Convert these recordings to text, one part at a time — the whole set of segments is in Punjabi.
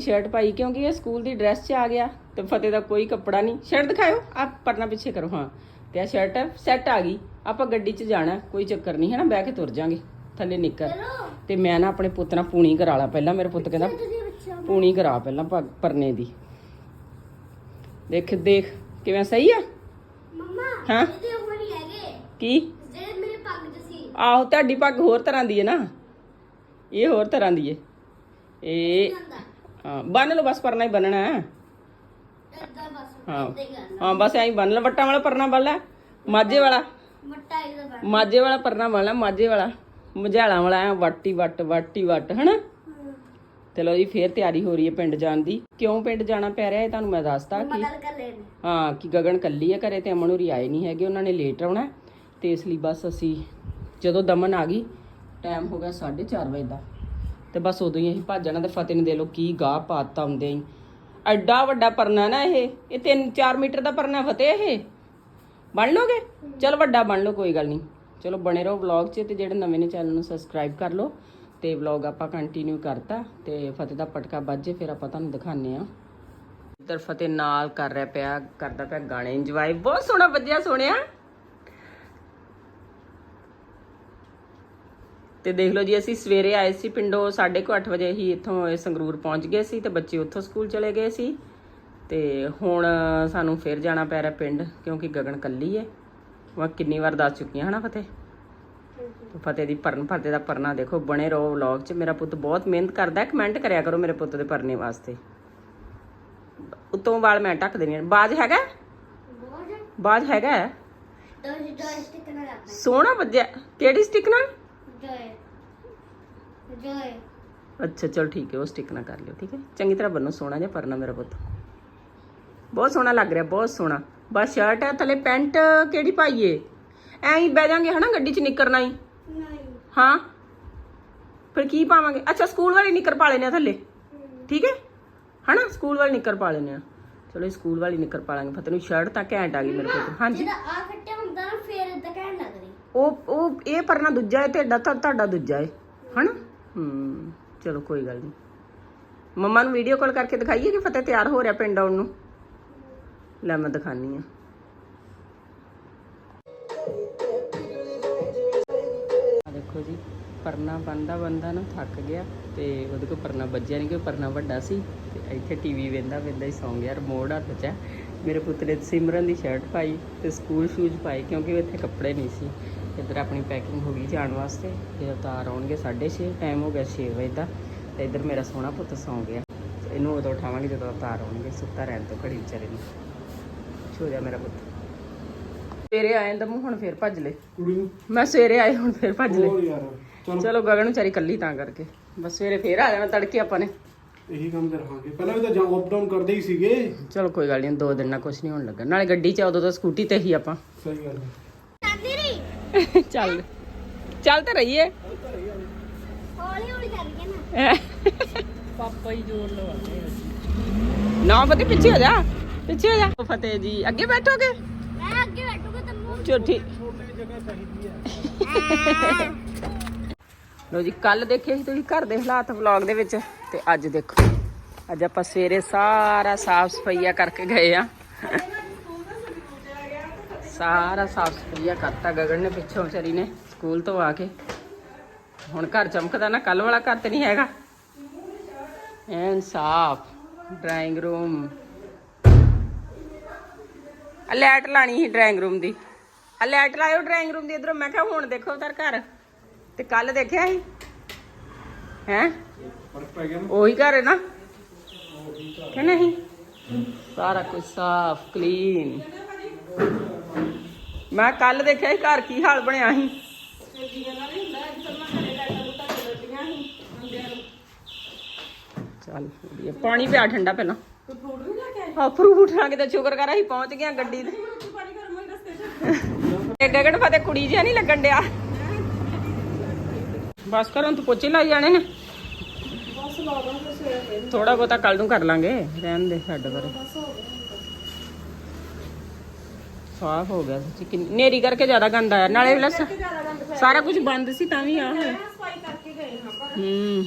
ਸ਼ਰਟ ਪਾਈ ਕਿਉਂਕਿ ਇਹ ਸਕੂਲ ਦੀ ਡਰੈਸ 'ਚ ਆ ਗਿਆ ਤੇ ਫਤਿਹ ਦਾ ਕੋਈ ਕੱਪੜਾ ਨਹੀਂ। ਸ਼ਰਟ ਦਿਖਾਓ ਆਪ ਪਰਨਾ ਪਿੱਛੇ ਕਰੋ ਹਾਂ। ਤੇ ਆ ਸ਼ਰਟ ਸੈੱਟ ਆ ਗਈ। ਆਪਾਂ ਗੱਡੀ 'ਚ ਜਾਣਾ ਕੋਈ ਚੱਕਰ ਨਹੀਂ ਹੈ ਨਾ ਬਹਿ ਕੇ ਤੁਰ ਜਾਾਂਗੇ ਥੱਲੇ ਨਿੱਕਰ। ਤੇ ਮੈਂ ਨਾ ਆਪਣੇ ਪੁੱਤ ਨਾਲ ਪੂਣੀ ਕਰਾ ਲਾ ਪਹਿਲਾਂ ਮੇਰੇ ਪੁੱਤ ਕਹਿੰਦਾ ਪੂਣੀ ਕਰਾ ਪਹਿਲਾਂ ਪਰਨੇ ਦੀ। ਦੇਖ ਦੇਖ ਕਿਵੇਂ ਸਹੀ ਆ? ਮੰਮਾ ਹਾਂ? ਕੀ? ਜਿਹੜੇ ਮੇਰੇ ਪੱਗ 'ਚ ਸੀ। ਆਹੋ ਤੁਹਾਡੀ ਪੱਗ ਹੋਰ ਤਰ੍ਹਾਂ ਦੀ ਹੈ ਨਾ। ਇਹ ਹੋਰ ਤਰ੍ਹਾਂ ਦੀ ਹੈ। ਇਹ ਹਾਂ ਬੰਨ ਲਓ ਬਸ ਪਰਨਾ ਹੀ ਬੰਨਣਾ ਹੈ। ਬਸ ਹਾਂ। ਹੀ ਕਰਨਾ। ਹਾਂ ਬਸ ਐਂ ਬੰਨ ਲ। ਵੱਟਾਂ ਵਾਲਾ ਪਰਨਾ ਬੰਨ ਲੈ ਮਾਝੇ ਵਾਲਾ। ਮੱਟਾ ਇਹਦਾ ਬਣ ਮਾਝੇ ਵਾਲਾ ਪਰਨਾ ਬੰਨ ਲੈ ਮਾਝੇ ਵਾਲਾ। ਮਝਾਲਾਂ ਵਾਲਾ ਐਂ ਵਾਟੀ ਵੱਟ ਵਾਟੀ ਵੱਟ ਹਨਾ? ਚਲੋ ਜੀ ਫੇਰ ਤਿਆਰੀ ਹੋ ਰਹੀ ਹੈ ਪਿੰਡ ਜਾਣ ਦੀ। ਕਿਉਂ ਪਿੰਡ ਜਾਣਾ ਪੈ ਰਿਹਾ ਇਹ ਤੁਹਾਨੂੰ ਮੈਂ ਦੱਸਤਾ ਕਿ ਗੱਲ ਕਰ ਲੈਣੇ ਹਾਂ ਕਿ ਗਗਨ ਕੱਲੀ ਹੈ ਘਰੇ ਤੇ ਅਮਨ ਹੋਰੀ ਆਏ ਨਹੀਂ ਹੈਗੇ ਉਹਨਾਂ ਨੇ ਲੇਟ ਆਉਣਾ ਹੈ, ਤੇ ਇਸ ਲਈ ਬਸ ਅਸੀਂ ਜਦੋਂ ਦਮਨ ਆ ਗਈ ਟਾਈਮ ਹੋ ਗਿਆ 4:30 ਵਜੇ ਦਾ। ਤੇ ਬਸ ਉਦੋਂ ਹੀ ਅਸੀਂ ਭੱਜ ਜਾਣਾ ਤੇ ਫਤਿਹ ਨੇ ਦੇ ਲੋ ਕੀ ਗਾਹ ਪਾਤਾ ਹੁੰਦੇ ਹੀ ਐਡਾ ਵੱਡਾ ਪਰਨਾ ਨਾ ਇਹ। ਇਹ 3-4 ਮੀਟਰ ਦਾ ਪਰਨਾ ਫਤਿਹ ਇਹ। ਬਣ ਲੋਗੇ? ਚਲ ਵੱਡਾ ਬਣ ਲਓ, ਕੋਈ ਗੱਲ ਨਹੀਂ। ਚਲੋ ਬਣੇ ਰਹੋ ਵਲੌਗ 'ਚ ਤੇ ਜਿਹੜੇ ਨਵੇਂ ਨੇ ਚੈਨਲ ਨੂੰ ਸਬਸਕ੍ਰਾਈਬ ਕਰ ਲਓ ਤੇ ਵਲੌਗ ਆਪਾਂ ਕੰਟੀਨਿਊ ਕਰਤਾ ਤੇ ਫਤਿਹ ਦਾ ਪਟਕਾ ਵੱਜੇ ਫਿਰ ਆਪਾਂ ਤੁਹਾਨੂੰ ਦਿਖਾਣੇ ਆ ਇੱਧਰ ਫਤਿਹ ਨਾਲ ਕਰ ਰਿਹਾ ਪਿਆ, ਕਰਦਾ ਪਿਆ ਗਾਣੇ। ਇੰਜੋਏ ਬਹੁਤ ਸੋਹਣਾ ਵੱਜਿਆ ਸੋਹਣਿਆ। ਤੇ ਦੇਖ ਲਓ ਜੀ ਅਸੀਂ ਸਵੇਰੇ ਆਏ ਸੀ ਪਿੰਡੋਂ 8:30 ਵਜੇ ਹੀ ਇੱਥੋਂ ਇਹ ਸੰਗਰੂਰ ਪਹੁੰਚ ਗਏ ਸੀ ਤੇ ਬੱਚੇ ਉੱਥੋਂ ਸਕੂਲ ਚਲੇ ਗਏ ਸੀ। ਤੇ ਹੁਣ ਸਾਨੂੰ ਫਿਰ ਜਾਣਾ ਪੈ ਰਿਹਾ ਪਿੰਡ ਕਿਉਂਕਿ ਗਗਨ ਕੱਲੀ ਹੈ ਮੈਂ ਕਿੰਨੀ ਵਾਰ ਦੱਸ ਚੁੱਕੀ ਹਾਂ ਹਨਾ ਫਤਿਹ? ਫਤਿਹ ਦੀ ਪਰਨ ਫਤਿਹ ਦਾ ਪਰਨਾ ਦੇਖੋ ਬਣੇ ਰਹੋ ਵਲੌਗ 'ਚ। ਮੇਰਾ ਪੁੱਤ ਬਹੁਤ ਮਿਹਨਤ ਕਰਦਾ ਹੈ ਕਮੈਂਟ ਕਰਿਆ ਕਰੋ ਮੇਰੇ ਪੁੱਤ ਦੇ ਪਰਨੇ ਵਾਸਤੇ। ਉਤੋਂ ਵਾਲ ਮੈਂ ਢੱਕ ਦੇਣੀ ਆ। ਬਾਜ ਹੈਗਾ? ਬਾਜ? ਹੈਗਾ? ਹੈ? ਸੋਹਣਾ ਵੱਜਿਆ। ਕਿਹੜੀ ਸਟਿਕ ਨਾਲ? ਜੋਏ ਜੋਏ ਅੱਛਾ ਚਲ ਠੀਕ ਹੈ ਉਹ ਸਟਿਕ ਨਾ ਕਰ ਲਿਓ ਠੀਕ ਹੈ? ਚੰਗੀ ਤਰ੍ਹਾਂ ਬੰਨੋ ਸੋਹਣਾ ਜਿਹਾ ਪਰਨਾ ਮੇਰਾ ਪੁੱਤ। ਬਹੁਤ ਸੋਹਣਾ ਲੱਗ ਰਿਹਾ ਬਹੁਤ ਸੋਹਣਾ। ਬਸ ਸ਼ਰਟ ਹੈ ਥੱਲੇ ਪੈਂਟ ਕਿਹੜੀ ਪਾਈਏ ਐਂ ਹੀ ਬਹਿ ਜਾਾਂਗੇ ਹਨਾ ਗੱਡੀ 'ਚ ਨਿਕਰਨਾ ਹੀ? ਨਹੀਂ ਹਾਂ? ਫਿਰ ਕੀ ਪਾਵਾਂਗੇ? ਅੱਛਾ ਸਕੂਲ ਵਾਲੀ ਨਿੱਕਰ ਪਾ ਲੈਨੇ ਆ ਥੱਲੇ। ਠੀਕ ਹੈ? ਹਨਾ ਸਕੂਲ ਵਾਲੀ ਨਿੱਕਰ ਪਾ ਲੈਨੇ ਆ। ਚਲੋ ਸਕੂਲ ਵਾਲੀ ਨਿੱਕਰ ਪਾ ਲਾਂਗੇ। ਫਤਿਹ ਨੂੰ ਸ਼ਰਟ ਤਾਂ ਘੈਂਟ ਆ ਗਈ ਮੇਰੇ ਕੋਲ ਹਾਂਜੀ? ਜਿਹੜਾ ਆ ਕੱਟਿਆ ਹੁੰਦਾ ਨਾ ਫੇਰ ਇਦਾਂ ਕਹਿਣ ਲੱਗਦੀ ਉਹ ਉਹ ਇਹ ਪਰਨਾ ਦੂਜਾ ਹੈ ਤੁਹਾਡਾ ਤਾਂ ਤੁਹਾਡਾ ਦੂਜਾ ਹੈ। ਹਨਾ? ਹੂੰ, ਚਲੋ ਕੋਈ ਗੱਲ ਨਹੀਂ ਮੰਮਾ ਨੂੰ ਵੀਡੀਓ ਕਾਲ ਕਰਕੇ ਦਿਖਾਈਏ ਕਿ ਫਤਿਹ ਤਿਆਰ ਹੋ ਰਿਹਾ ਪਿੰਡ ਆਉਣ ਨੂੰ? ਲੈ ਮੈਂ ਦਿਖਾਨੀ ਆ। ਦੇਖੋ ਜੀ, ਪਰਨਾ ਬੰਦਾ ਬੰਦਾ ਨਾ ਥੱਕ ਗਿਆ ਤੇ ਉਹਦੇ ਕੋਲ ਪਰਨਾ ਵੱਜਿਆ ਨਹੀਂ ਕਿ ਪਰਨਾ ਵੱਡਾ ਸੀ ਤੇ ਇੱਥੇ ਟੀਵੀ ਵੇਂਦਾ ਵੇਂਦਾ ਹੀ ਸੌਂ ਗਿਆ ਰਿਮੋਟ ਹੱਥ 'ਚ ਮੇਰੇ ਪੁੱਤ ਨੇ ਸਿਮਰਨ ਦੀ ਸ਼ਰਟ ਪਾਈ ਤੇ ਸਕੂਲ ਸ਼ੂਜ਼ ਪਾਏ ਕਿਉਂਕਿ ਇੱਥੇ ਕੱਪੜੇ ਨਹੀਂ ਸੀ। ਇੱਧਰ ਆਪਣੀ ਪੈਕਿੰਗ ਹੋ ਗਈ ਜਾਣ ਵਾਸਤੇ। ਤੇ ਉਤਾਰ ਆਉਣਗੇ 6:30 ਟਾਈਮ ਹੋ ਗਿਆ 6 ਵਜੇ ਦਾ ਤੇ ਇੱਧਰ ਮੇਰਾ ਸੋਹਣਾ ਪੁੱਤ ਸੌਂ ਗਿਆ। ਇਹਨੂੰ ਉਦੋਂ ਉਠਾਵਾਂਗੇ ਜਦੋਂ ਉਤਾਰ ਆਉਣਗੇ ਸੁੱਤਾ ਰਹਿਣ ਤੋਂ ਘੜੀ ਵਿਚਾਰੇ ਨੂੰ। ਛੋ ਜਾ ਮੇਰਾ ਪੁੱਤ। ਸਵੇਰੇ ਆਏ ਤਾਂ ਹੁਣ ਫੇਰ ਭੱਜ ਲੈ। ਕੁੜੀ ਨੂੰ? ਮੈਂ ਸਵੇਰੇ ਆਏ ਹੁਣ ਫੇਰ ਭੱਜ ਲੈ। ਚਲੋ। ਗਗਨ ਵਿਚਾਰੀ ਕੱਲੀ ਤਾਂ ਕਰਕੇ। ਬਸ ਸਵੇਰੇ ਫੇਰ ਆ ਜਾਣਾ ਤੜਕੇ ਆਪਾਂ ਨੇ। ਇਹੀ ਕੰਮ ਤੇ ਰਹਾਂਗੇ ਪਹਿਲਾਂ ਵੀ ਤਾਂ ਜਾਂ ਅਪ ਡਾਊਨ ਕਰਦੇ ਹੀ ਸੀਗੇ। ਚਲੋ ਕੋਈ ਗੱਲ ਨਹੀਂ ਦੋ ਦਿਨ ਨਾਲ ਕੁਝ ਨਹੀਂ ਹੋਣ ਲੱਗਾ। ਨਾਲੇ ਗੱਡੀ 'ਚ ਆ, ਉਦੋਂ ਤਾਂ ਸਕੂਟੀ ਤੇ ਹੀ ਆਪਾਂ। ਸਹੀ ਗੱਲ ਹੈ। ਜਾਂਦੀ ਨਹੀਂ ਚੱਲ। ਚੱਲ ਤਾਂ ਰਹੀਏ। ਹੌਲੀ ਹੌਲੀ ਚੱਲ ਗਿਆ ਨਾ। ਪਾਪਾ ਹੀ ਜੋਰ ਲਵਾਉਂਦੇ ਨਾ ਫਤਿਹ ਪਿੱਛੇ ਹੋ ਜਾ। ਪਿੱਛੇ ਹੋ ਜਾ। ਫਤਿਹ ਜੀ ਅੱਗੇ ਬੈਠੋਗੇ? ਮੈਂ ਅੱਗੇ ਬੈਠੂਗਾ ਤਾਂ ਮੂੰਹ ਠੀਕ। ਲੋ ਜੀ ਕੱਲ ਦੇਖੇ ਸੀ ਤੁਸੀਂ ਘਰ ਦੇ ਹਾਲਾਤ ਵਲੌਗ ਦੇ ਵਿੱਚ। ਤੇ ਅੱਜ ਦੇਖੋ, ਅੱਜ ਆਪਾਂ ਸਵੇਰੇ ਸਾਰਾ ਸਾਫ਼ ਸਫਾਈਆ ਕਰਕੇ ਗਏ ਆ। ਸਾਰਾ ਸਾਫ਼ ਸਫਾਈਆ ਕਰਤਾ, ਗਗਨ ਨੇ ਪਿੱਛੋਂ ਵਿਚਾਰੀ ਨੇ ਸਕੂਲ ਤੋਂ ਆ ਕੇ। ਹੁਣ ਘਰ ਚਮਕਦਾ ਨਾ ਕੱਲ ਵਾਲਾ ਘਰ ਤੇ ਨਹੀਂ ਹੈਗਾ। ਐਨ ਸਾਫ਼ ਡਰਾਇੰਗ ਰੂਮ ਆ ਲਾਈਟ ਲਾਣੀ ਸੀ ਡਰਾਇੰਗ ਰੂਮ ਦੀ। ਆ ਲਾਈਟ ਲਾਇਓ ਡਰਾਇੰਗ ਰੂਮ ਦੀ ਇਧਰੋਂ। ਮੈਂ ਕਿਹਾ ਹੁਣ ਦੇਖੋ ਤਰ ਘਰ। ਤੇ ਕੱਲ ਦੇਖਿਆ ਸੀ। ਹੈ? ਫ਼ਰਕ ਪੈ ਗਿਆ ਨਾ? ਉਹੀ ਘਰ ਹੈ ਨਾ? ਕਿ ਨਹੀਂ? ਸਾਰਾ ਕੁਝ ਸਾਫ਼ ਕਲੀਨ ਮੈਂ ਕੱਲ ਦੇਖਿਆ ਸੀ ਘਰ ਕੀ ਹਾਲ ਬਣਿਆ ਸੀ। ਚੱਲ ਵਧੀਆ। ਪਾਣੀ ਪਿਆ ਠੰਡਾ ਪਹਿਲਾਂ। ਹਾਂ ਫਰੂਟ ਰੰਗ ਦਾ ਸ਼ੁਕਰ ਕਰ ਅਸੀਂ ਪਹੁੰਚ ਗਏ ਹਾਂ ਗੱਡੀ ਤੇ। ਇਹ ਗਗਨ ਫਤੇ ਕੁੜੀ ਜਿਹਾ ਨਹੀਂ ਲੱਗਣ ਡਿਆ। ਬਸ ਕਰੋ ਤੂੰ ਪੋਚੇ ਲਾਈ ਜਾਣੇ ਨੇ। ਥੋੜਾ ਬਹੁਤਾ ਕੱਲ ਨੂੰ ਕਰ ਲਾਂਗੇ ਰਹਿਣ ਦੇ ਛੱਡ ਪਰ ਸਾਫ਼ ਹੋ ਗਿਆ ਸੱਚੀ ਕਿੰਨੀ ਨੇਰੀ ਕਰਕੇ ਜ਼ਿਆਦਾ ਗੰਦ ਆਇਆ ਨਾਲੇ ਲਸ ਸਾਰਾ ਕੁਝ ਬੰਦ ਸੀ ਤਾਂ ਵੀ ਆ ਹੋਇਆ ਹੂੰ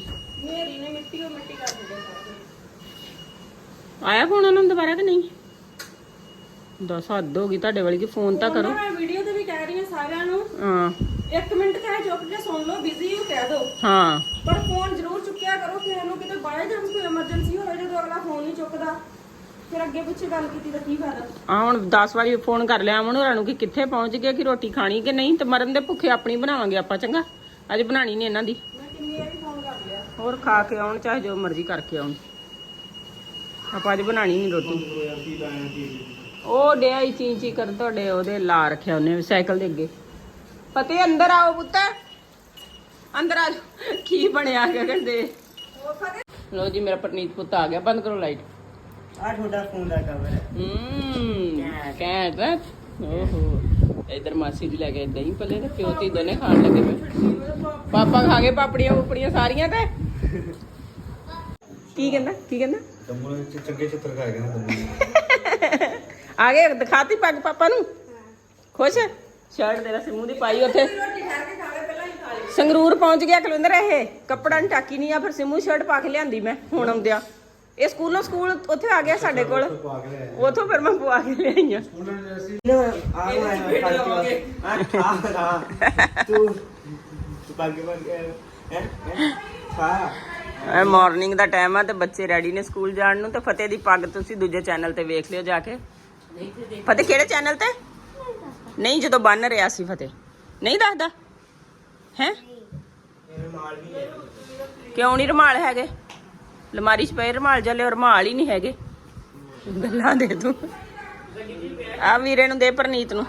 ਆਇਆ ਫੋਨ ਉਹਨਾਂ ਨੂੰ ਦੁਬਾਰਾ ਕਿ ਨਹੀਂ? ਦੱਸ ਹੱਦ ਹੋ ਗਈ ਤੁਹਾਡੇ ਵਾਲੀ ਕਿ ਫੋਨ ਤਾਂ ਕਰੋ। ਮੈਂ ਵੀਡੀਓ ਤੇ ਵੀ ਕਹਿ ਰਹੀ ਹਾਂ ਸਾਰਿਆਂ ਨੂੰ। ਹਾਂ। ਇੱਕ ਮਿੰਟ ਚਾਹੇ ਚੁੱਕ ਕੇ ਸੁਣ ਲਓ ਬਿਜ਼ੀ ਹੋ ਕਹਿ ਦਿਓ ਹਾਂ। ਪਰ ਫੋਨ ਜ਼ਰੂਰ ਚੁੱਕਿਆ ਕਰੋ ਕਿ ਇਹਨੂੰ ਕਿਤੇ ਬਾਏ ਚਾਂਸ ਕੋਈ ਐਮਰਜੈਂਸੀ ਹੋਵੇ ਜਦੋਂ ਅਗਲਾ ਫੋਨ ਨਹੀਂ ਚੁੱਕਦਾ। ਫਿਰ ਅੱਗੇ ਪਿੱਛੇ ਗੱਲ ਕੀਤੀ ਤਾਂ ਕੀ ਫਾਇਦਾ? ਆ ਹੁਣ 10 ਵਾਰੀ ਫੋਨ ਕਰ ਲਿਆ ਅਮਨ ਹੋਰਾਂ ਨੂੰ ਕਿ ਕਿੱਥੇ ਪਹੁੰਚ ਗਏ ਕਿ ਰੋਟੀ ਖਾਣੀ ਕਿ ਨਹੀਂ ਤੇ ਮਰਨ ਦੇ ਭੁੱਖੇ ਆਪਣੀ ਬਣਾਵਾਂਗੇ ਆਪਾਂ ਚੰਗਾ? ਅੱਜ ਬਣਾਣੀ ਨਹੀਂ ਇਹਨਾਂ ਦੀ। ਮੈਂ ਕਿੰਨੀ ਵਾਰੀ ਫੋਨ ਕਰ ਲਿਆ। ਹੋਰ ਖਾ ਕੇ ਆਉਣ ਚਾਹੇ ਜੋ ਮਰਜ਼ੀ ਕਰਕੇ ਆਉਣ। ਆਪਾਂ ਅੱਜ ਬਣਾਣੀ ਨਹੀਂ ਰੋਟੀ। ਉਹ ਡਿਆ ਹੀ ਚੀ ਚੀ ਕਰ ਤੁਹਾਡੇ ਉਹਦੇ ਲਾ ਰੱਖਿਆ ਉਹਨੇ ਸਾਈਕਲ ਦੇ ਅੱਗੇ। ਫਤਿਹ ਅੰਦਰ ਆਓ ਪੁੱਤ। ਅੰਦਰ ਆ ਜਾਓ। ਕੀ ਬਣਿਆ ਗਗਨ ਦੇ ਲੋ ਜੀ ਮੇਰਾ ਪਰਨੀਤ ਪੁੱਤ ਆ ਗਿਆ। ਬੰਦ ਕਰੋ ਲਾਈਟ। ਆ ਤੁਹਾਡਾ ਫੋਨ ਦਾ ਕਵਰ ਹੈ। ਹੂੰ ਕੈਟ। ਓਹੋ ਇਧਰ ਮਾਸੀ ਜੀ ਲੈ ਕੇ ਦਹੀਂ ਪੱਲੇ ਤੇ ਪਿਓ ਤੀ ਦੋਨੇ ਖਾਣ ਲੱਗੇ ਪਏ। ਪਾਪਾ ਖਾ ਗਏ ਪਾਪੜੀਆਂ ਉਪੜੀਆਂ ਸਾਰੀਆਂ ਤੇ। ਕੀ ਕਹਿੰਦਾ ਕੀ ਕਹਿੰਦਾ? ਦਮੂ ਚ ਚੰਗੇ ਚਿੱਤਰ ਖਾ ਗਿਆ ਦਮੂ ਆ ਗਏ ਦਿਖਾਤੀ ਪੱਗ ਪਾਪਾ ਨੂੰ। ਖੁਸ਼? ਸ਼ਰਟ ਤੇਰਾ ਸਿਮੂ ਦੀ ਪਾਈ ਉੱਥੇ। ਸੰਗਰੂਰ ਪਹੁੰਚ ਗਿਆ ਕੁਲਵਿੰਦਰ ਇਹ। ਕੱਪੜਾ ਨਹੀਂ ਟਾਕੀ ਨਹੀਂ ਆ ਫਿਰ ਸਿਮੂ ਸ਼ਰਟ ਪਾ ਕੇ ਲਿਆਂਦੀ ਮੈਂ ਹੁਣ ਆਉਂਦਿਆਂ। ਇਹ ਸਕੂਲੋਂ ਸਕੂਲ ਉੱਥੇ ਆ ਗਿਆ ਸਾਡੇ ਕੋਲ। ਉਥੋਂ ਫਿਰ ਮੈਂ ਪਵਾ ਕੇ ਲਿਆਈ ਆ। ਇਹ ਮਾਰਨਿੰਗ ਦਾ ਟਾਈਮ ਆ ਤੇ ਬੱਚੇ ਰੈਡੀ ਨੇ ਸਕੂਲ ਜਾਣ ਨੂੰ। ਤੇ ਫਤਿਹ ਦੀ ਪੱਗ ਤੁਸੀਂ ਦੂਜੇ ਚੈਨਲ ਤੇ ਵੇਖ ਲਿਓ ਜਾ ਕੇ। ਫਤਿਹ ਕਿਹੜੇ ਚੈਨਲ ਤੇ? ਨਹੀਂ, ਜਦੋਂ ਬੰਨ ਰਿਹਾ ਸੀ ਫਤਿਹ। ਨਹੀਂ ਦੱਸਦਾ? ਹੈ? ਕਿਉਂ ਨਹੀਂ ਰਮਾਲ ਹੈਗੇ? ਲਮਾਰੀ 'ਚ ਪਏ ਰਮਾਲ, ਜਲੇ ਰਮਾਲ ਹੀ ਨਹੀਂ ਹੈਗੇ। ਗੱਲਾਂ ਦੇ ਤੂੰ। ਆ ਵੀਰੇ ਨੂੰ ਦੇ ਪਰਨੀਤ ਨੂੰ।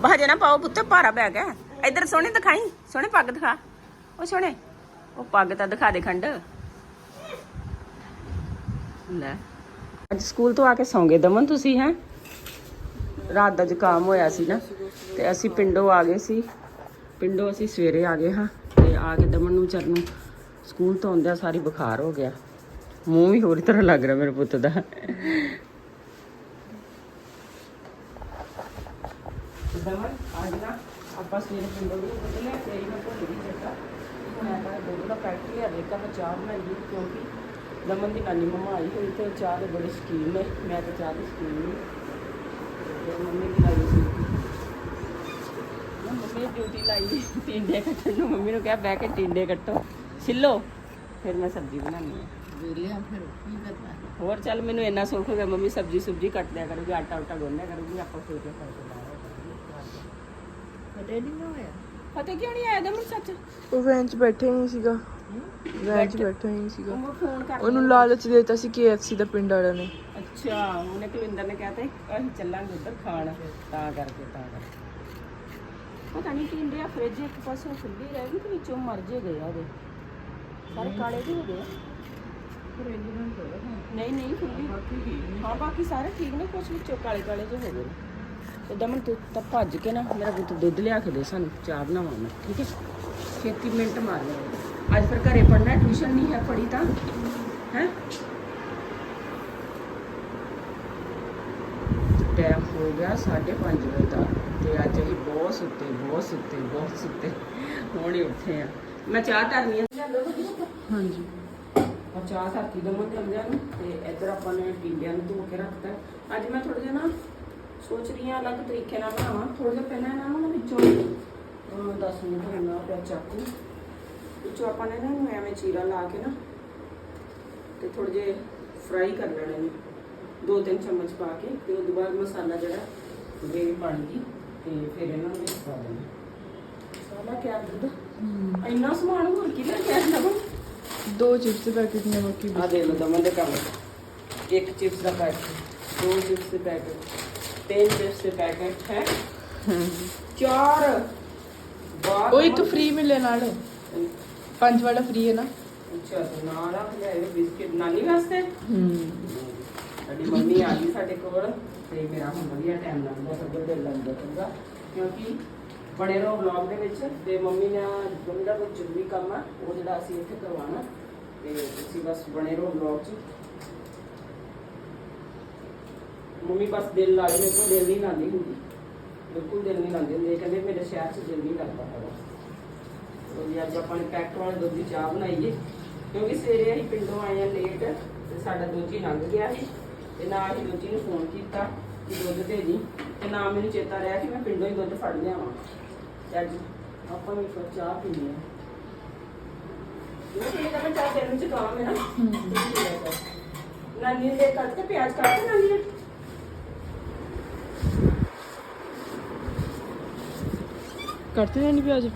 ਬਾਜੇ ਨਾ ਪਾਓ ਪੁੱਤ, ਭਾਰਾ ਪੈ ਗਿਆ। ਇੱਧਰ ਸੋਹਣੇ ਦਿਖਾਈ, ਸੋਹਣੇ ਪੱਗ ਦਿਖਾ। ਉਹ ਸੋਹਣੇ। ਉਹ ਪੱਗ ਤਾਂ ਦਿਖਾ ਦੇ ਖੰਡ। ਲੈ। ਅੱਜ ਸਕੂਲ ਤੋਂ ਆ ਕੇ ਸੌਂਗੇ ਦਮਨ, ਤੁਸੀਂ ਹੈ? ਰਾਤ ਦਾ ਜ਼ੁਕਾਮ ਹੋਇਆ ਸੀ ਨਾ, ਤੇ ਅਸੀਂ ਪਿੰਡੋਂ ਆ ਗਏ ਸੀ। ਪਿੰਡੋਂ ਅਸੀਂ ਸਵੇਰੇ ਆ ਗਏ ਹਾਂ, ਤੇ ਆ ਕੇ ਦਮਨ ਨੂੰ ਵਿਚਾਰ ਨੂੰ ਸਕੂਲ ਤੋਂ ਆਉਂਦਿਆਂ ਸਾਰੀ ਬੁਖਾਰ ਹੋ ਗਿਆ। ਮੂੰਹ ਵੀ ਹੋਰ ਤਰ੍ਹਾਂ ਲੱਗ ਰਿਹਾ ਮੇਰੇ ਪੁੱਤ ਦਾ। ਦਮਨ, ਅੱਜ ਨਾ ਆਪਾਂ ਸਵੇਰੇ ਪਿੰਡੋਂ ਵੀ ਨਿਕਲੇ ਲੈ ਕੇ ਆਈ ਮੈਂ ਭੁੱਲ ਮੈਂ ਤਾਂ ਦੁੱਧ ਦਾ ਪੈਕਟ ਲਿਆ ਦੇ ਆਪਾਂ ਚਾਹ ਬਣਾਈਏ ਕਿਉਂਕਿ ਦਮਨ ਦੀ ਨਾਨੀ ਮਮਾ ਆਈ ਹੋਈ, ਤੇ ਚਾਹ ਦੇ ਬੜੇ ਸ਼ਕੀਨ ਨੇ, ਮੈਂ ਤਾਂ ਚਾਹ ਦੀ ਸ਼ਕੀਨ ਨਹੀਂ। ਤੇ ਮੰਮੀ ਦੀ ਲਾਈ ਸੀ ਨਾ ਮੰਮੀ ਡਿਊਟੀ ਲਾਈ ਟਿੰਡੇ ਕੱਟਣ ਨੂੰ। ਮੰਮੀ ਨੂੰ ਕਿਹਾ ਬਹਿ ਕੇ ਟਿੰਡੇ ਕੱਟੋ। ਛਿੱਲੋ। ਫਿਰ ਮੈਂ ਸਬਜ਼ੀ ਬਣਾਉਣੀ ਹੈ। ਵੇਲਿਆ ਫਿਰ ਕੀ ਕਰਨਾ? ਹੋਰ ਚੱਲ ਮੈਨੂੰ ਇੰਨਾ ਸੁੱਖ ਹੋ ਗਿਆ ਮੰਮੀ ਸਬਜ਼ੀ ਸੁਬਜੀ ਕੱਟ ਦਿਆ ਕਰੂਗੀ ਆਟਾ ਉਟਾ ਗੁੰਨਿਆ ਕਰੂਗੀ ਆਪਾਂ ਫੇਰ ਕੇ ਖਾਈ ਕਦੇ ਨਹੀਂ ਹੋਇਆ। ਪਤਾ ਕਿਉਂ ਨਹੀਂ ਆਇਆ ਦਮਨ ਸੱਚ? ਉਹ ਵੈਨ 'ਚ ਬੈਠਾ ਨਹੀਂ ਸੀਗਾ। ਵੈਨ 'ਚ ਬੈਠਾ ਹੀ ਨਹੀਂ ਸੀਗਾ। ਉਹ ਫੋਨ ਕਰ ਉਹਨੂੰ ਲਾਲਚ ਦੇਤਾ ਸੀ KFC ਦਾ ਪਿੰਡ ਵਾਲਿਆਂ ਨੇ। ਅੱਛਾ ਉਹਨੇ ਕੁਲਿੰਦਰ ਨੇ ਕਹਤਾ ਅਸੀਂ ਚੱਲਾਂਗੇ ਉੱਧਰ ਖਾਣ। ਤਾਂ ਕਰਕੇ ਤਾਂ ਕਰਕੇ। ਪਤਾ ਨਹੀਂ ਕੀ ਇੰਡੀਆ ਫ੍ਰਿਜ ਇੱਕ ਪਾਸੋਂ ਖੁੱਲੀ ਰਹਿ ਗਈ ਤੇ ਵਿੱਚੋਂ ਮਰ ਜੇ ਗਏ ਆ ਉਹਦੇ। ਸਾਰੇ ਕਾਲੇ ਜਿਹੇ ਹੋ ਗਏ ਆ। ਨਹੀਂ ਨਹੀਂ ਖੁੱਲੀ ਹਾਂ ਬਾਕੀ ਸਾਰੇ ਠੀਕ ਨੇ ਕੁਝ ਵਿੱਚੋਂ ਕਾਲੇ ਕਾਲੇ ਜਿਹੇ ਹੋ ਗਏ ਨੇ। ਤੇ ਦਮਨ ਤੂੰ ਤਾਂ ਭੱਜ ਕੇ ਨਾ ਮੇਰਾ ਪੁੱਤ ਦੁੱਧ ਲਿਆ ਕੇ ਦੇ ਸਾਨੂੰ ਚਾਹ ਬਣਾਵਾਂ ਮੈਂ ਠੀਕ ਹੈ? ਛੇਤੀ ਮਿੰਟ ਮਾਰ ਲੈ। ਅੱਜ ਫਿਰ ਘਰੇ ਪੜਨਾ ਟਿਊਸ਼ਨ ਨਹੀਂ ਹੈ ਪੜੀ ਤਾਂ ਹੈ? ਟਾਈਮ ਹੋ ਗਿਆ 5:30 ਵਜੇ ਦਾ ਤੇ ਅੱਜ ਅਸੀਂ ਬਹੁਤ ਸੁੱਤੇ ਬਹੁਤ ਸੁੱਤੇ ਬਹੁਤ ਸੁੱਤੇ। ਹੁਣ ਹੀ ਉੱਠੇ ਆ ਮੈਂ ਚਾਹ ਧਰਨੀ ਆ। ਹਾਂਜੀ। ਆ ਚਾਹ ਧਰਤੀ ਦਮਨ ਕੰਦਿਆਂ ਨੂੰ ਤੇ ਇੱਧਰ ਆਪਾਂ ਨੇ ਟਿੰਡਿਆਂ ਨੂੰ ਧੋ ਕੇ ਰੱਖਤਾ। ਅੱਜ ਮੈਂ ਥੋੜਾ ਜਿਹਾ ਨਾ ਸੋਚ ਰਹੀ ਹਾਂ ਅਲੱਗ ਤਰੀਕੇ ਨਾਲ ਬਣਾਵਾਂ। ਥੋੜਾ ਜਿਹਾ ਪਹਿਲਾਂ ਇਹਨਾਂ ਨੂੰ ਨਾ ਵਿੱਚੋਂ 10 ਮਿੰਟ ਹੋਣਾ ਪਿਆ ਚਾਕੂ। ਵਿੱਚੋਂ ਆਪਾਂ ਨੇ ਨਾ ਇਹਨੂੰ ਐਵੇਂ ਚੀਰਾ ਲਾ ਕੇ ਨਾ ਤੇ ਥੋੜੇ ਜਿਹੇ ਫਰਾਈ ਕਰ ਲੈਣੇ ਨੇ। ਦੋ ਤਿੰਨ ਚਮਚ ਪਾ ਕੇ ਤੇ ਉਸ ਤੋਂ ਬਾਅਦ ਮਸਾਲਾ ਜਿਹੜਾ ਗ੍ਰੇਵੀ ਬਣ ਗਈ ਤੇ ਫਿਰ ਇਹਨਾਂ ਨੂੰ ਪਾ ਦੇਣਾ ਮਸਾਲਾ ਕਿਆ ਦੁੱਧ ਇੰਨਾ ਸਮਾਨ ਹੋਰ ਕੀ ਲੈ ਕੇ ਆਇਆ ਨਾ ਦੋ ਚਿਪਸ ਦੇ ਪੈਕੇਟ ਨੇ ਬਾਕੀ ਆ ਦੇ ਲੋ ਦਮਨ ਦੇ ਕੰਮ ਇੱਕ ਚਿਪਸ ਦਾ ਪੈਕਟ ਦੋ ਚਿਪਸ ਦੇ ਪੈਕਟ ਤਿੰਨ ਚਿਪਸ ਦੇ ਪੈਕਟ ਹੈ। ਚਾਰ ਉਹ ਇੱਕ ਫ੍ਰੀ ਮਿਲੇ ਨਾਲ। ਪੰਜ ਵਾਲਾ ਫ੍ਰੀ ਹੈ ਨਾ। ਅੱਛਾ ਤੇ ਨਾਲ ਆ ਲਿਆਏ ਬਿਸਕਿਟ। ਨਾਨੀ ਵਾਸਤੇ? ਹੂੰ। ਸਾਡੀ ਮੰਮੀ ਆ ਗਈ ਸਾਡੇ ਕੋਲ। ਤੇ ਮੇਰਾ ਹੁਣ ਵਧੀਆ ਟਾਈਮ ਲੰਘਦਾ ਸਭ ਦਿਲ ਲੱਗਦਾ ਚੰਗਾ। ਕਿਉਂਕਿ ਬਣੇ ਰਹੋ ਵਲੌਗ ਦੇ ਵਿੱਚ ਤੇ ਮੰਮੀ ਨੇ ਮੰਮੀ ਦਾ ਕੋਈ ਜ਼ਰੂਰੀ ਕੰਮ ਆ ਉਹ ਜਿਹੜਾ ਅਸੀਂ ਇੱਥੇ ਕਰਵਾਉਣਾ। ਤੇ ਤੁਸੀਂ ਬਸ ਬਣੇ ਰਹੋ ਵਲੌਗ 'ਚ। ਮੰਮੀ ਬਸ ਦਿਲ ਲਾ ਲਈ ਮੇਰੇ ਕੋਲ ਦਿਲ ਨਹੀਂ ਲਾਉਂਦੀ ਹੁੰਦੀ। ਬਿਲਕੁਲ ਦਿਲ ਨਹੀਂ ਲਾਉਂਦੀ ਹੁੰਦੀ। ਇਹ ਕਹਿੰਦੇ ਮੇਰੇ ਸ਼ਹਿਰ 'ਚ ਦਿਲ ਨਹੀਂ ਲੱਗਦਾ ਹੈਗਾ। ਜੀ ਅੱਜ ਆਪਾਂ ਨੇ ਪੈਕਟ ਵਾਲੇ ਦੁੱਧ ਦੀ ਚਾਹ ਬਣਾਈਏ ਕਿਉਂਕਿ ਸਵੇਰੇ ਅਸੀਂ ਪਿੰਡੋਂ ਆਏ ਆ ਲੇਟ ਤੇ ਸਾਡਾ ਦੋਜੀ ਲੰਘ ਗਿਆ ਸੀ। ਤੇ ਨਾਲ ਹੀ ਦੋਜੀ ਨੂੰ ਫੋਨ ਕੀਤਾ ਕਿ ਦੁੱਧ ਦੇ ਦੀ। ਤੇ ਨਾ ਮੈਨੂੰ ਚੇਤਾ ਰਿਹਾ ਕਿ ਮੈਂ ਪਿੰਡੋਂ ਹੀ ਦੁੱਧ ਫੜ ਲਿਆਵਾਂ। ਤੇ ਅੱਜ ਆਪਾਂ ਵੀ ਫਿਰ ਚਾਹ ਪੀਣੀ ਹੈ। ਇਹ ਤਾਂ ਮੈਂ ਚਾਹ ਦੇਣ ਚ ਕੰਮ ਹੈ ਨਾ। ਨਾਨੀ ਦੇ ਕੱਟ ਕੇ ਪਿਆਜ਼ ਕੱਟ ਕੇ ਨਾਨੀ ਨੇ ਕੱਟਦੇ ਨਹੀਂ ਪਿਆਜ਼?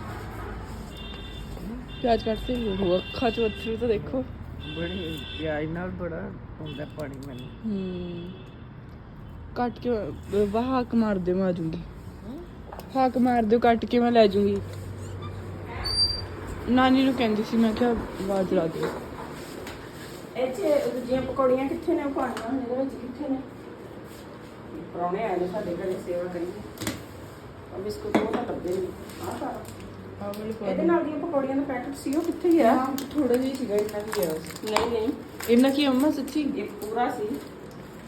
ਪਿਆਜ਼ ਕੱਟਦੇ ਹੀ ਹੋ ਅੱਖਾਂ ਚ ਅੱਥਰੂ ਤਾਂ ਦੇਖੋ। ਬੜੀ ਪਿਆਜ ਨਾਲ ਬੜਾ ਹੁੰਦਾ ਪਾਣੀ ਮੈਨੂੰ। ਹੂੰ। ਕੱਟ ਕੇ ਅਹ ਵਾਹ ਹਾਕ ਮਾਰ ਦਿਓ ਮੈਂ ਆ ਜਾਊਂਗੀ ਹਾਕ ਮਾਰ ਦਿਓ ਕੱਟ ਕੇ ਮੈਂ ਲੈ ਜਾਊਂਗੀ ਨਾਨੀ ਨੂੰ ਕਹਿੰਦੀ ਸੀ ਮੈਂ ਕਿਹਾ ਆਵਾਜ਼ ਲਾ ਦਿਓ। ਇਹ ਚ ਦੂਜੀਆਂ ਪਕੌੜੀਆਂ ਕਿੱਥੇ ਨੇ ਉਹ ਪਾਣੀਆਂ ਹੁਣ ਇਹਦੇ ਵਿੱਚ ਕਿੱਥੇ ਨੇ? ਪਰੌਣੇ ਆਏ ਨੇ ਸਾਡੇ ਘਰੇ ਸੇਵਾ ਕਰੀਏ। ਆ ਬਿਸਕੁਟ ਉਹ ਤਾਂ ਡੱਬੇ ਨੇ। ਆਹ ਸਾਰਾ ਵਾਲੀ ਇਹਦੇ ਨਾਲ ਦੀਆਂ ਪਕੌੜੀਆਂ ਦਾ ਪੈਕਟ ਸੀ ਉਹ ਕਿੱਥੇ ਗਿਆ ਹਾਂ ਥੋੜਾ ਜਿਹਾ ਹੀ ਸੀਗਾ ਇੰਨਾ ਕੀ ਗਿਆ ਨਹੀਂ ਨਹੀਂ। ਇੰਨਾ ਕੀ ਅੰਮਾ ਸੱਚੀ? ਇਹ ਪੂਰਾ ਸੀ।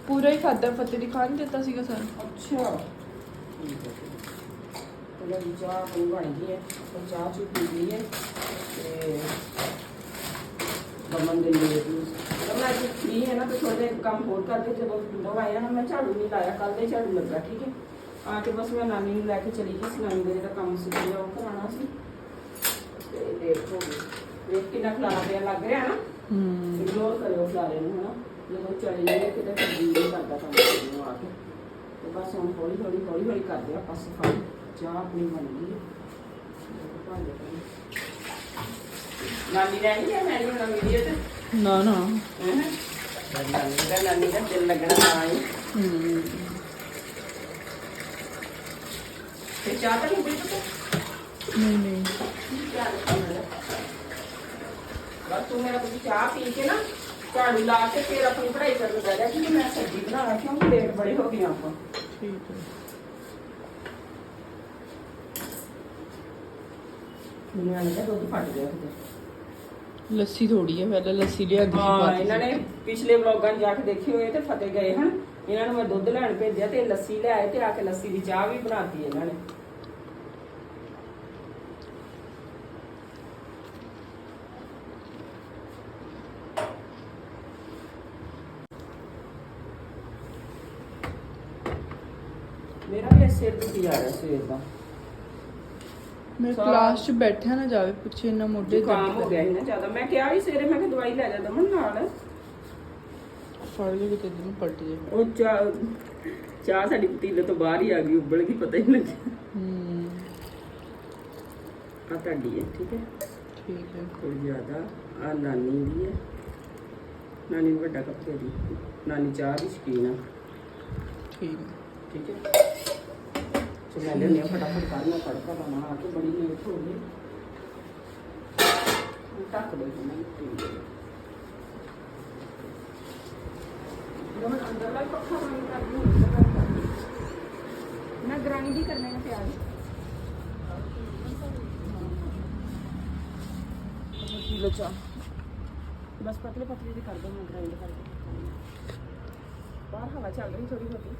ਪੂਰਾ ਹੀ ਖਾਦਾ ਫਤਿਹ ਦੀ ਖਾਣ ਦਿੱਤਾ ਸੀਗਾ ਸਾਰਾ ਅੱਛਾ। ਠੀਕ ਹੈ ਚਲੋ ਜੀ ਚਾਹ ਆਪਣੀ ਬਣ ਗਈ ਹੈ ਆਪਾਂ ਚਾਹ ਚੁ ਪੀ ਲਈ ਹੈ ਤੇ ਦਮਨ ਦੇ ਲਈ ਤਾਂ ਮੈਂ ਅੱਜ ਫ੍ਰੀ ਹੈ ਨਾ ਤੇ ਥੋੜੇ ਕੰਮ ਹੋਰ ਕਰਦੇ ਜਦੋਂ ਪਿੰਡੋਂ ਆਇਆ ਨਾ ਮੈਂ ਝਾੜੂ ਨਹੀਂ ਲਾਇਆ ਕੱਲ ਦੇ ਝਾੜੂ ਲੱਗਾ ਠੀਕ ਹੈ? ਆ ਕੇ ਬਸ ਮੈਂ ਨਾਨੀ ਨੂੰ ਲੈ ਕੇ ਚਲੀ ਗਈ ਸੀ ਨਾਨੀ ਦਾ ਜਿਹੜਾ ਕੰਮ ਸੀ ਜਿਹੜਾ ਉਹ ਕਰਾਉਣਾ ਸੀ। ਤੇ ਹੋ ਗਈ ਦੇਖ ਕਿੰਨਾ ਖਲਾਰਾ ਪਿਆ ਲੱਗ ਰਿਹਾ ਨਾ। ਹੂੰ। ਇਗਨੋਰ ਕਰਿਓ ਖਲਾਰੇ ਨੂੰ ਹਨਾ। ਜਦੋਂ ਚਲੇ ਜਾਈਏ ਕਿਤੇ ਤਬਦੀਲ ਨਹੀਂ ਕਰਦਾ ਕੰਮ ਨੂੰ ਆ ਕੇ। ਤੇ ਬਸ ਹੁਣ ਹੌਲੀ ਹੌਲੀ ਹੌਲੀ ਹੌਲੀ ਕਰਦੇ ਆਪਾਂ ਸਫ਼ਾਈ ਚਾਹ ਆਪਣੀ ਬਣ ਗਈ ਹੈ। ਦੇਖੋ। ਨਾਨੀ ਨੇ ਨਹੀਂ ਮੈਂ ਨਹੀਂ ਬਣਾ ਵੀਡੀਓ ਤੇ? ਨਾ ਨਾ। ਹੈਂ? ਨਾਨੀ ਦਾ ਨਾਨੀ ਦਾ ਦਿਲ ਲੱਗਣਾ ਨਾ ਹੀ। ਹੂੰ। ਤੇ ਚਾਹ ਤਾਂ ਨਹੀਂ ਪੀ ਤੂੰ ਨਹੀਂ ਨਹੀਂ ਧਿਆਨ ਰੱਖਣਾ ਬਸ ਤੂੰ ਮੇਰਾ ਕੁਝ ਚਾਹ ਪੀ ਕੇ ਨਾ ਝਾੜੂ ਲਾ ਕੇ ਫਿਰ ਆਪਣੀ ਪੜ੍ਹਾਈ ਕਰਨ ਲੱਗ ਜਾ ਕਿ ਮੈਂ ਸਬਜ਼ੀ ਬਣਾਉਣਾ ਕਿਉਂ ਲੇਟ ਬੜੇ ਹੋ ਗਏ ਆਪਾਂ ਠੀਕ ਹੈ ਮੈਨੂੰ ਲੱਗਦਾ ਦੁੱਧ ਫਟ ਗਿਆ ਕਿਤੇ ਲੱਸੀ ਥੋੜੀ ਹੈ ਪਹਿਲਾਂ ਇਹਨਾਂ ਨੇ ਦੇਖੇ ਮੈਂ ਦੁੱਧ ਲੈਣ ਭੇਜਿਆ ਤੇ ਲੱਸੀ ਲਿਆਏ ਤੇ ਆ ਕੇ ਲੱਸੀ ਦੀ ਚਾਹ ਵੀ ਬਣਾਤੀ ਇਹਨਾਂ ਨੇ। ਮੇਰਾ ਵੀ ਸਿਰ ਦੁਖੀ ਆ ਰਿਹਾ ਸਵੇਰ ਦਾ। ਮੇਰੇ ਸਾਰਾ- ਕਲਾਸ 'ਚ ਬੈਠਿਆ ਨਾ ਜਾਵੇ ਪਿੱਛੇ ਇੰਨਾ ਮੋਢੇ ਕੰਮ ਦਰਦ ਹੋ ਗਿਆ ਸੀ ਨਾ ਜ਼ਿਆਦਾ। ਮੈਂ ਕਿਹਾ ਵੀ ਸਵੇਰੇ ਮੈਂ ਕਿ ਦਵਾਈ ਲੈ ਜਾ ਦਮਨ ਨਾਲ। ਫੜ ਲਈ ਕਿਤੇ ਦਿਨ ਪਲਟ ਜੇ। ਉਹ ਚਾਹ ਚਾਹ ਸਾਡੀ ਪਤੀਲੇ ਤੋਂ ਬਾਹਰ ਹੀ ਆ ਗਈ ਉੱਬਲ ਗਈ ਪਤਾ ਹੀ ਨਹੀਂ ਲੱਗਿਆ। ਹੂੰ। ਆ ਤੁਹਾਡੀ ਹੈ ਠੀਕ ਹੈ? ਠੀਕ ਹੈ। ਕੋਈ ਜ਼ਿਆਦਾ ਆ ਨਾਨੀ ਦੀ ਹੈ। ਨਾਨੀ ਨੂੰ ਵੱਡਾ ਕੱਪ ਦੇ ਦੀ। ਨਾਨੀ ਚਾਹ ਦੀ ਸ਼ਕੀਨ ਆ। ਠੀਕ। ਠੀਕ ਹੈ? ਸੋ ਮੈਂ ਲੈਣੀ ਆ ਫਟਾਫਟ ਕਰਨਾ ਤੜਕਾ ਬਣਾ ਕੇ ਬੜੀ ਲੇਟ ਹੋ ਗਈ। ਢੱਕ ਦੇ ਮੈਂ ਟੀਵੀ ਜਦੋਂ ਅੰਦਰਲਾ ਗ੍ਰਾਈਂਡ ਹੀ ਕਰਨੇ ਨੇ ਪਿਆਜ਼ ਕਿਲੋ ਚਾਹ? ਬਸ ਪਤਲੇ ਪਤਲੇ ਦੀ ਕਰ ਦੋ, ਮੈਂ ਗ੍ਰਾਈਂਡ ਕਰਕੇ। ਬਾਹਰ ਹਵਾ ਚੱਲ ਰਹੀ ਥੋੜੀ ਬਹੁਤੀ।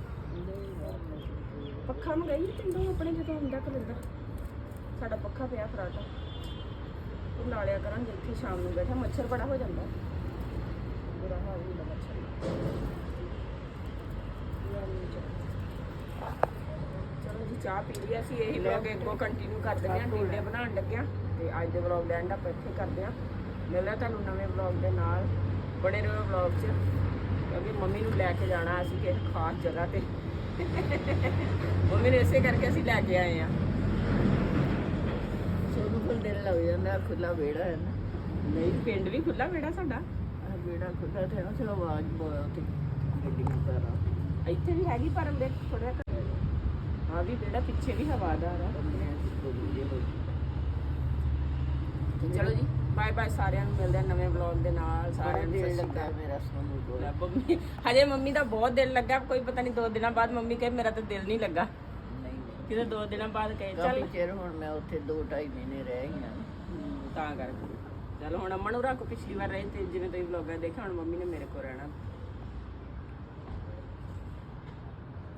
ਪੱਖਾ ਮੰਗਾਈ ਪਿੰਡੋਂ ਆਪਣੇ ਜਦੋਂ ਹੁੰਦਾ ਕਲਿੰਦਰ। ਸਾਡਾ ਪੱਖਾ ਪਿਆ ਫਰਾਟਾ। ਉਹ ਲਾ ਲਿਆ ਕਰਾਂਗੇ, ਇੱਥੇ ਸ਼ਾਮ ਨੂੰ ਬੈਠਾ, ਮੱਛਰ ਬੜਾ ਹੋ ਜਾਂਦਾ। ਬੁਰਾ ਹਾਲ ਹੁੰਦਾ ਮੱਛਰ। ਚਲੋ ਜੀ ਚਾਹ ਪੀ ਲਈ ਅਸੀਂ ਇਹੀ ਅੱਗੋਂ ਕੰਟੀਨਿਊ ਕਰ ਦਿੰਦੇ ਹਾਂ ਟਿੰਡੇ ਬਣਾਉਣ ਲੱਗਿਆ। ਤੇ ਅੱਜ ਦੇ ਵਲੌਗ ਦਾ ਐਂਡ ਆਪਾਂ ਇੱਥੇ ਕਰਦੇ ਹਾਂ। ਮਿਲਦਾ ਤੁਹਾਨੂੰ ਨਵੇਂ ਵਲੌਗ ਦੇ ਨਾਲ ਬਣੇ ਰਹੋ ਵਲੌਗ 'ਚ। ਕਿਉਂਕਿ ਮੰਮੀ ਨੂੰ ਲੈ ਕੇ ਜਾਣਾ ਅਸੀਂ ਕਿਸੇ ਖਾਸ ਜਗ੍ਹਾ ਤੇ। ਮੰਮੀ ਨੇ ਇਸੇ ਕਰਕੇ ਅਸੀਂ ਲੈ ਕੇ ਆਏ ਆ ਸੋਨੂੰ ਕੋਲ ਦਿਲ ਲੱਗ ਜਾਂਦਾ ਖੁੱਲਾ ਵਿਹੜਾ ਹੈ ਨਾ। ਨਹੀਂ ਪਿੰਡ ਵੀ ਖੁੱਲਾ ਵਿਹੜਾ ਸਾਡਾ। ਵਿਹੜਾ ਖੁੱਲਾ ਤੇ ਨਾ ਚਲੋ ਆਵਾਜ਼ ਬਹੁਤ ਗੱਡੀਆਂ ਪੈਰਾਂ ਇੱਥੇ ਵੀ ਹੈਗੀ ਪਰ ਦੇਖ ਥੋੜਾ ਆ ਵੀ ਵਿਹੜਾ ਪਿੱਛੇ ਵੀ ਹਵਾਦਾਰ ਆ। ਚਲੋ ਜੀ ਬਾਏ ਬਾਏ ਸਾਰਿਆਂ ਨੂੰ ਮਿਲਦੇ ਆ ਨਵੇਂ ਵਲੌਗ ਦੇ ਨਾਲ ਸਾਰਿਆਂ ਨੂੰ ਸਤਿ ਸ਼੍ਰੀ ਅਕਾਲ। ਮੇਰਾ ਸੋਨੂੰ ਕੋਲ ਲੈ ਮੰਮੀ ਹਜੇ ਮੰਮੀ ਦਾ ਬਹੁਤ ਦਿਲ ਲੱਗਾ ਕੋਈ ਪਤਾ ਨਹੀਂ ਦੋ ਦਿਨਾਂ ਬਾਅਦ ਮੰਮੀ ਕਹੇ ਮੇਰਾ ਤਾਂ ਦਿਲ ਨਹੀਂ ਲੱਗਾ। ਕਿਤੇ ਦੋ ਦਿਨਾਂ ਬਾਅਦ ਕਹੇ ਚੱਲ। ਚਿਰ ਹੁਣ ਮੈਂ ਉੱਥੇ 2.5 ਮਹੀਨੇ ਰਹਿ ਗਈ ਹਾਂ ਤਾਂ ਕਰਕੇ। ਚਲੋ ਹੁਣ ਅਮਨ ਨੂੰ ਰੱਖੋ ਪਿਛਲੀ ਵਾਰ ਰਹੇ ਤੇ ਜਿਵੇਂ ਤੁਸੀਂ ਵਲੌਗਾਂ ਦੇਖਿਆ ਹੁਣ ਮੰਮੀ ਨੇ ਮੇਰੇ ਕੋਲ ਰਹਿਣਾ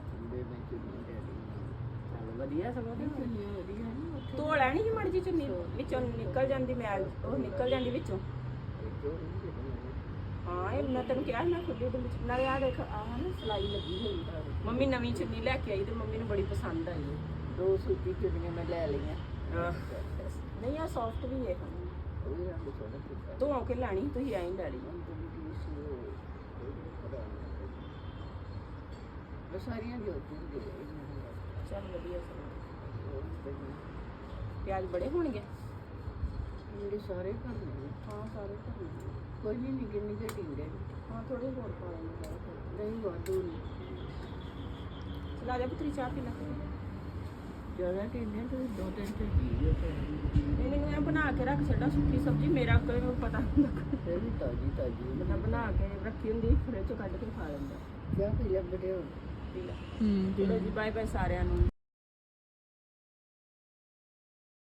ਚੰਦੇ ਮੈਂ ਚੁੰਨੀ ਲੈ ਲਈ ਚਲ ਵਧੀਆ ਸਗੋਂ ਤੇ। ਹੁਣ। ਚੁੰਨੀ ਵਧੀਆ ਨਾ ਉੱਥੇ। ਧੋ ਲੈਣੀ ਸੀ ਚੁੰਨੀ? ਵਿੱਚੋਂ ਨਿਕਲ ਜਾਂਦੀ ਮੈਲ ਉਹ ਨਿਕਲ ਜਾਂਦੀ ਵਿੱਚੋਂ। ਹਾਂ ਇਹ ਮੈਂ ਤੈਨੂੰ ਕਿਹਾ ਸੀ ਨਾ ਖੁੱਲੀ ਦੇ ਵਿੱਚ। ਨਾਲੇ ਆ ਦੇਖ ਆਹ ਨਾ ਸਲਾਈ ਲੱਗੀ ਹੋਈ ਮੰਮੀ ਨਵੀਂ ਚੁੰਨੀ ਲੈ ਕੇ ਆਈ ਤੇ ਮੰਮੀ ਨੂੰ ਬੜੀ ਪਸੰਦ ਆਈ। ਦੋ ਸੂਤੀ ਚੁੰਨੀਆਂ ਮੈਂ ਲੈ ਲਈਆਂ। ਨਹੀਂ ਆ ਸੌਫਟ ਵੀ ਹੈ ਉਹ ਵੀ ਰੰਗ ਸੋਹਣਾ ਕੀਤਾ ਤੂੰ ਆ ਕੇ ਲੈਣੀ ਤੁਸੀਂ ਆਈ ਲੈ ਲਈ ਉਹ ਸਾਰੀਆਂ ਜੋ ਚੀਜ਼ ਦੇ ਚੱਲ ਵਧੀਆ ਸਮਾਂ ਪਿਆਜ਼ ਬੜੇ ਹੋਣਗੇ? ਮੇਰੇ ਸਾਰੇ ਘਰ ਨੇ। ਹਾਂ ਸਾਰੇ ਕਰਨੇ ਕੋਈ ਨਹੀਂ ਨਿੱਕੇ ਨਿੱਕੇ ਟਿੰਡੇ ਹਾਂ ਥੋੜੇ ਹੋਰ ਪਾ ਲੈਣੇ ਨਹੀਂ ਵਾਧੂ ਨਹੀਂ ਚਲਾ ਜਾ ਪੁੱਤਰੀ ਚਾਹ ਪੀ ਲੈ। ਜ਼ਿਆਦਾ ਟਿੰਡੇ ਤੇ ਦੋ ਤਿੰਨ ਤੇ ਜੀ ਇਹ ਮੈਨੂੰ ਇਹ ਬਣਾ ਕੇ ਰੱਖ ਛੱਡਾ ਸੁੱਕੀ ਸਬਜ਼ੀ ਮੇਰਾ ਕੋਈ ਨੂੰ ਪਤਾ ਹੁੰਦਾ। ਫਿਰ ਵੀ ਤਾਜੀ ਤਾਜੀ। ਬੰਦਾ ਬਣਾ ਕੇ ਰੱਖੀ ਹੁੰਦੀ ਫਰਿੱਜ ਚੋਂ ਕੱਢ ਕੇ ਖਾ ਲੈਂਦਾ। ਕਿਆ ਪੀ ਲੈ ਬੜੇ ਪੀ ਲੈ ਹੂੰ ਚਲੋ ਜੀ। ਬਾਏ ਬਾਏ ਸਾਰਿਆਂ ਨੂੰ।